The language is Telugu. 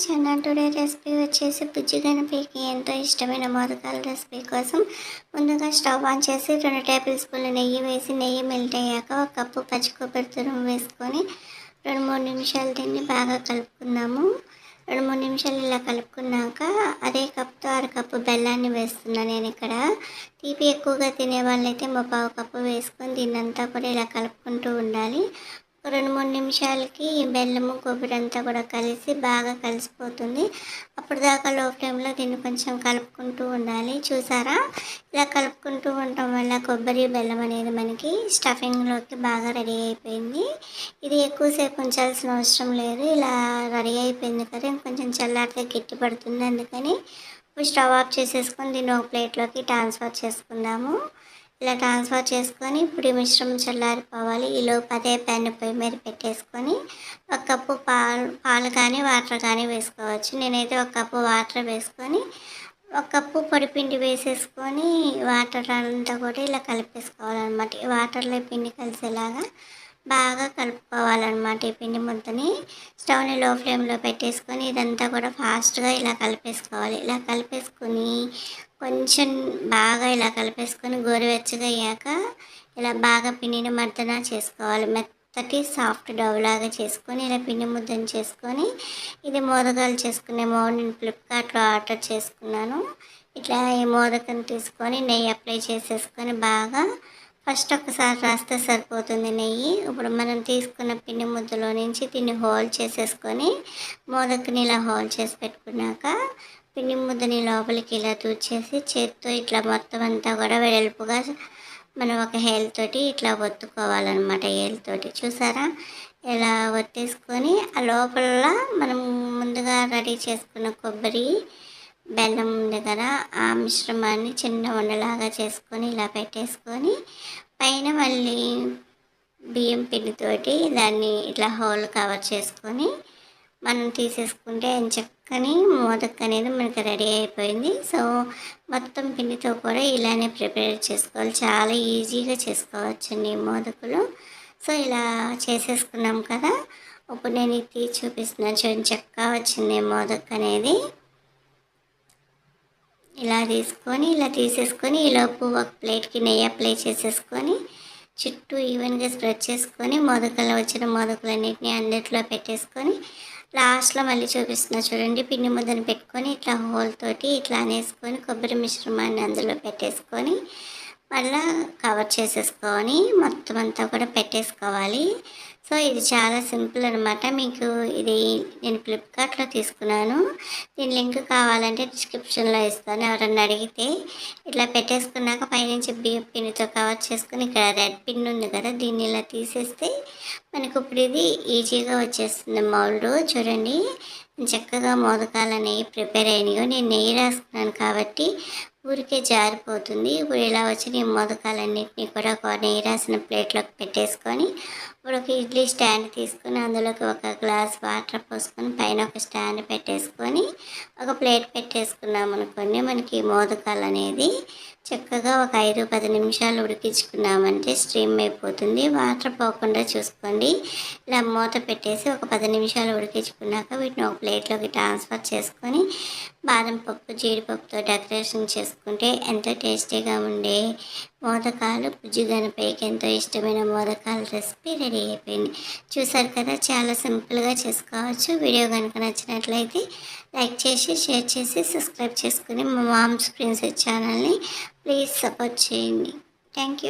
చిన్న టుడే రెసిపీ వచ్చేసి బుజ్జి గణపతికి ఎంతో ఇష్టమైన మోదకాల రెసిపీ కోసం ముందుగా స్టవ్ ఆన్ చేసి రెండు టేబుల్ స్పూన్ల నెయ్యి వేసి నెయ్యి మెల్ట్ అయ్యాక ఒక కప్పు పచ్చి కొబ్బరి తురుము వేసుకొని రెండు మూడు నిమిషాలు దీన్ని బాగా కలుపుకుందాము. రెండు మూడు నిమిషాలు ఇలా కలుపుకున్నాక అదే కప్తో అర కప్పు బెల్లాన్ని వేస్తున్నాను నేను ఇక్కడ. తీపి ఎక్కువగా తినే వాళ్ళైతే మా పావు కప్పు వేసుకొని దీన్నంతా కూడా ఇలా కలుపుకుంటూ ఉండాలి. రెండు మూడు నిమిషాలకి బెల్లము కొబ్బరి అంతా కూడా కలిసి బాగా కలిసిపోతుంది. అప్పుడు దాకా లో ఫ్లేమ్లో దీన్ని కొంచెం కలుపుకుంటూ ఉండాలి. చూసారా? ఇలా కలుపుకుంటూ ఉండటం వల్ల కొబ్బరి బెల్లం అనేది మనకి స్టఫింగ్లోకి బాగా రెడీ అయిపోయింది. ఇది ఎక్కువసేపు ఉంచాల్సిన అవసరం లేదు. ఇలా రెడీ అయిపోయింది కదా ఇంకొంచెం చల్లారితే గట్టి పడుతుంది. అందుకని స్టవ్ ఆఫ్ చేసేసుకొని దీన్ని ఒక ప్లేట్లోకి ట్రాన్స్ఫర్ చేసుకుందాము. ఇలా ట్రాన్స్ఫర్ చేసుకొని ఇప్పుడు మిశ్రమం చల్లారిపోవాలి. ఈలోపు అదే పెన్ పొయ్యి మీద పెట్టేసుకొని ఒక కప్పు పాలు పాలు కానీ వాటర్ కానీ వేసుకోవచ్చు. నేనైతే ఒక కప్పు వాటర్ వేసుకొని ఒక కప్పు పొడిపిండి వేసేసుకొని వాటర్ అంతా కూడా ఇలా కలిపేసుకోవాలన్నమాట. ఈ వాటర్లో పిండి కలిసేలాగా బాగా కలుపుకోవాలన్నమాట ఈ పిండి ముద్దని. స్టవ్ని లో ఫ్లేమ్లో పెట్టేసుకొని ఇదంతా కూడా ఫాస్ట్గా ఇలా కలిపేసుకోవాలి. ఇలా కలిపేసుకొని కొంచెం బాగా ఇలా కలిపేసుకొని గోరువెచ్చగా అయ్యాక ఇలా బాగా పిండిని మర్దన చేసుకోవాలి. మెత్తటి సాఫ్ట్ డవ్ లాగా చేసుకొని ఇలా పిండి ముద్దను చేసుకొని ఇది మోదకాలు చేసుకునే మోడ్ నేను ఫ్లిప్కార్ట్లో ఆర్డర్ చేసుకున్నాను. ఇట్లా ఈ మోదకం తీసుకొని నెయ్యి అప్లై చేసేసుకొని బాగా ఫస్ట్ ఒకసారి రాస్తే సరిపోతుంది నెయ్యి. ఇప్పుడు మనం తీసుకున్న పిండి ముద్దలో నుంచి దీన్ని హోల్ చేసేసుకొని మోదక్ని ఇలా హోల్ చేసి పెట్టుకున్నాక పిండి ముద్దని లోపలికి ఇలా తూచేసి చేత్తో ఇట్లా మొత్తం అంతా కూడా వెడల్పుగా మనం ఒక హేల్ తోటి ఇట్లా ఒత్తుకోవాలన్నమాట తోటి. చూసారా? ఇలా ఒత్తేసుకొని ఆ లోపల మనం ముందుగా రెడీ చేసుకున్న కొబ్బరి బెల్లం ఉంది కదా ఆ మిశ్రమాన్ని చిన్న ఉండలాగా చేసుకొని ఇలా పెట్టేసుకొని పైన మళ్ళీ బియ్యం పిండితోటి దాన్ని ఇట్లా హోల్ కవర్ చేసుకొని మనం తీసేసుకుంటే చక్కని మోదక్ అనేది మనకి రెడీ అయిపోయింది. సో మొత్తం పిండితో కూడా ఇలానే ప్రిపేర్ చేసుకోవాలి. చాలా ఈజీగా చేసుకోవచ్చండి మోదకులు. సో ఇలా చేసేసుకున్నాం కదా. ఇప్పుడు నేను ఇది చూపిస్తున్నాను చూడండి చక్కగా వచ్చింది మోదక్ అనేది. ఇలా తీసుకొని ఇలా తీసేసుకొని ఈలోపు ఒక ప్లేట్కి నెయ్యి అప్లై చేసేసుకొని చుట్టూ ఈవెన్గా స్ప్రెడ్ చేసుకొని మొదకలు వచ్చిన మొదకలన్నింటినీ అన్నిట్లో పెట్టేసుకొని లాస్ట్లో మళ్ళీ చూపిస్తున్నా చూడండి పిండి ముద్దను పెట్టుకొని ఇట్లా హోల్ తోటి ఇట్లా అనేసుకొని కొబ్బరి మిశ్రమాన్ని అందులో పెట్టేసుకొని మళ్ళీ కవర్ చేసేసుకొని మొత్తం అంతా కూడా పెట్టేసుకోవాలి. సో ఇది చాలా సింపుల్ అనమాట మీకు ఇది నేను ఫ్లిప్కార్ట్లో తీసుకున్నాను. దీని లింక్ కావాలంటే డిస్క్రిప్షన్లో ఇస్తాను. ఎవరన్నా అడిగితే ఇట్లా పెట్టేసుకున్నాక పైనుంచి బియ్యం పిన్నుతో కవర్ చేసుకుని ఇక్కడ రెడ్ పిన్ ఉంది కదా దీన్ని ఇలా తీసేస్తే మనకు ఇప్పుడు ఇది ఈజీగా వచ్చేస్తుంది మౌల్డ్ చూడండి చక్కగా మోదకాలు నెయ్యి ప్రిపేర్ అయినాయో నేను నెయ్యి రాసుకున్నాను కాబట్టి ఊరికే జారిపోతుంది. ఇప్పుడు ఇలా వచ్చిన ఈ మోదకాలన్నింటినీ కూడా ఒక నెయ్యి రాసిన ప్లేట్లోకి పెట్టేసుకొని ఇప్పుడు ఒక ఇడ్లీ స్టాండ్ తీసుకొని అందులోకి ఒక గ్లాస్ వాటర్ పోసుకొని పైన ఒక స్టాండ్ పెట్టేసుకొని ఒక ప్లేట్ పెట్టేసుకున్నాం అనుకోండి. మనకి మోదకాలు అనేది చక్కగా ఒక ఐదు పది నిమిషాలు ఉడికించుకున్నామంటే స్ట్రీమ్ అయిపోతుంది. వాటర్ పోకుండా చూసుకోండి. ఇలా మూత పెట్టేసి ఒక పది నిమిషాలు ఉడికించుకున్నాక వీటిని ఒక ప్లేట్లోకి ట్రాన్స్ఫర్ చేసుకొని బాదం పప్పు జీడిపప్పుతో డెకరేషన్ చేసుకుంటే ఎంతో టేస్టీగా ఉండే మోదకాలు. పుజ్జు గణపైకి ఎంతో ఇష్టమైన మోదకాల రెసిపీ రెడీ అయిపోయింది. చూసారు కదా చాలా సింపుల్గా చేసుకోవచ్చు. వీడియో కనుక నచ్చినట్లయితే లైక్ చేసి షేర్ చేసి సబ్స్క్రైబ్ చేసుకుని మా మామ్స్ ప్రిన్సెస్ ఛానల్ని ప్లీజ్ సపోర్ట్ చేయండి. Thank you